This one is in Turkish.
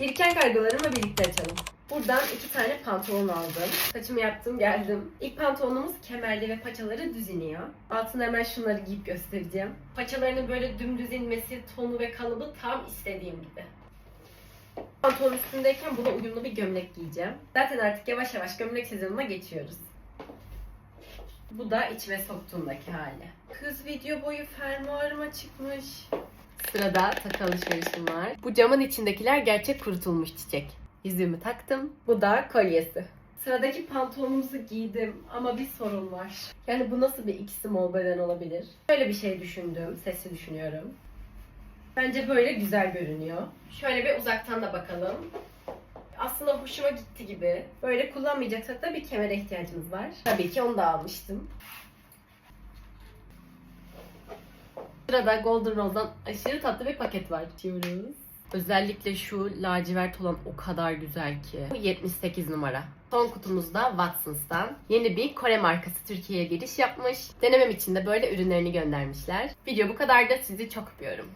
Biriken kargolarımla birlikte açalım. Buradan iki tane pantolon aldım. Saçımı yaptım geldim. İlk pantolonumuz kemerli ve paçaları düz iniyor. Altına hemen şunları giyip göstereceğim. Paçalarının böyle dümdüz inmesi, tonu ve kalıbı tam istediğim gibi. Pantolon üstündeyken buna uyumlu bir gömlek giyeceğim. Zaten artık yavaş yavaş gömlek sezonuna geçiyoruz. Bu da içime soktuğumdaki hali. Kız video boyu fermuarıma çıkmış. Sırada takı alışverişim var. Bu camın içindekiler gerçek kurutulmuş çiçek. Yüzüğümü taktım. Bu da kolyesi. Sıradaki pantolonumuzu giydim ama bir sorun var. Yani bu nasıl bir iki small beden olabilir? Böyle bir şey düşündüm. Sesli düşünüyorum. Bence böyle güzel görünüyor. Şöyle bir uzaktan da bakalım. Aslında hoşuma gitti gibi. Böyle kullanmayacaksak da bir kemere ihtiyacımız var. Tabii ki onu da almıştım. Sırada Golden Rose'dan aşırı tatlı bir paket var. Açıyoruz. Özellikle şu lacivert olan o kadar güzel ki. Bu 78 numara. Son kutumuzda Watsons'tan. Yeni bir Kore markası Türkiye'ye giriş yapmış. Denemem için de böyle ürünlerini göndermişler. Video bu kadar da sizi çok öpüyorum.